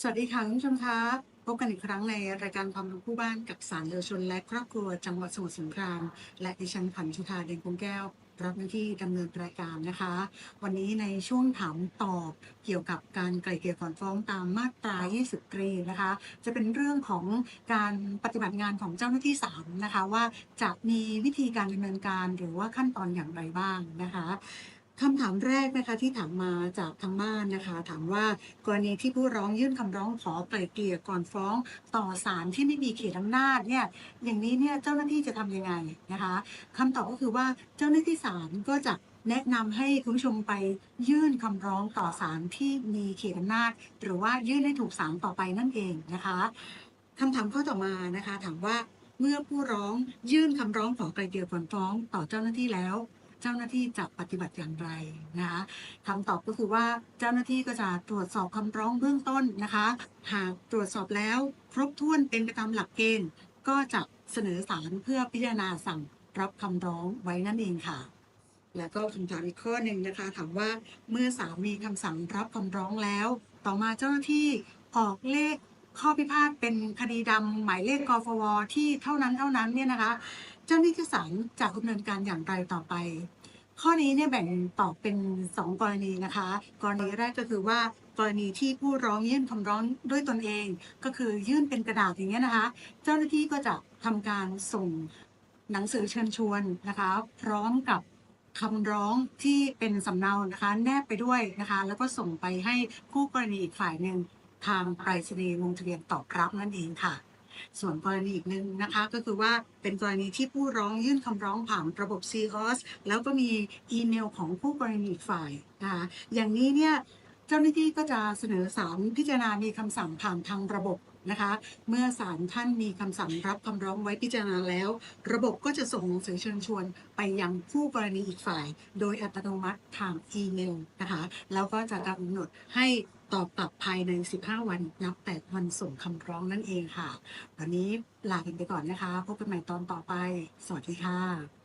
สวัสดีค่ะคุณผู้ชมคะพบกันอีกครั้งในรายการความรู้คู่บ้านกับสารเยาวชนและครอบครัวจังหวัดสมุทรสงคราม และดิฉันขันชุธาเด่นคงแก้วรับหน้าที่ดำเนินรายการนะคะ วันนี้ในช่วงถามตอบเกี่ยวกับการไกล่เกลี่ยก่อนฟ้องตามมาตรา 20 ตรีนะคะ จะเป็นเรื่องของการปฏิบัติงานของเจ้าหน้าที่ศาลนะคะ ว่าจะมีวิธีการดำเนินการหรือว่าขั้นตอนอย่างไรบ้างนะคะ คำถามแรกนะคะที่ถามมาจากทางบ้านนะคะ ถามว่ากรณีที่ผู้ร้องยื่นคำร้องขอไกล่เกลี่ยก่อนฟ้องต่อศาลที่ไม่มีเขตอำนาจเนี่ยอย่างนี้เนี่ยเจ้าหน้าที่จะทำยังไงนะคะคำตอบก็คือว่าเจ้าหน้าที่ศาลก็จะแนะนำให้คุณผู้ชมไปยื่นคำร้องต่อศาลที่มีเขตอำนาจ หรือว่ายื่นให้ถูกศาลต่อไปนั่นเองนะคะคำถามข้อต่อมานะคะ ถามว่าเมื่อผู้ร้องยื่นคำร้องขอไกล่เกลี่ยก่อนฟ้องต่อเจ้าหน้าที่แล้ว เจ้าหน้าที่จะปฏิบัติอย่างไรนะคะคำตอบก็คือว่าเจ้าหน้าที่ก็จะตรวจสอบคำร้องเบื้องต้นนะคะ หากตรวจสอบแล้วครบถ้วนเป็นไปตามหลักเกณฑ์ ก็จะเสนอศาลเพื่อพิจารณาสั่งรับคำร้องไว้นั่นเองค่ะแล้วก็คำถามอีกข้อหนึ่งนะคะ ถามว่าเมื่อศามีคำสั่งรับคำร้องแล้ว ต่อมาเจ้าหน้าที่ออกเลข ข้อพิพาทเป็นคดีดำหมายเลขกฟวที่เท่านั้นเท่านั้นเนี่ยนะคะ เจ้าหน้าที่ศาลจะดำเนินการอย่างไรต่อไป ข้อนี้เนี่ยแบ่งตอบเป็น 2 กรณีนะคะ กรณีแรกก็คือว่ากรณีที่ผู้ร้องยื่นคำร้องด้วยตนเอง ก็คือยื่นเป็นกระดาษอย่างเงี้ยนะคะ เจ้าหน้าที่ก็จะทำการส่งหนังสือเชิญชวนนะคะ พร้อมกับคำร้องที่เป็นสำเนานะคะ แนบไปด้วยนะคะ แล้วก็ส่งไปให้คู่กรณีอีกฝ่ายหนึ่ง ทางไปรษณีย์ลงทะเบียนตอบรับนั่นเองค่ะ ส่วนกรณีอีกหนึ่งนะคะ ก็คือว่าเป็นกรณีที่ผู้ร้องยื่นคำร้องผ่านระบบ c h o s แล้วก็มีอีเมลของผู้กรณีฝ่ายนะคะอย่างนี้เนี่ยเจ้าหน้าที่ก็จะเสนอศาลพิจารณามีคำสั่งผ่านทางระบบนะคะเมื่อศาลท่านมีคำสั่งรับคำร้องไว้พิจารณาแล้ว ระบบก็จะส่งหนังสือเชิญชวน ไปยังผู้กรณีอีกฝ่าย โดยอัตโนมัติทางอีเมลนะคะแล้วก็จะกำหนดให้ ตอบกลับภายใน 15 วันนับแต่วันส่งคำร้องนั่นเองค่ะ วันนี้ลากันไปก่อนนะคะ พบกันใหม่ตอนต่อไป สวัสดีค่ะ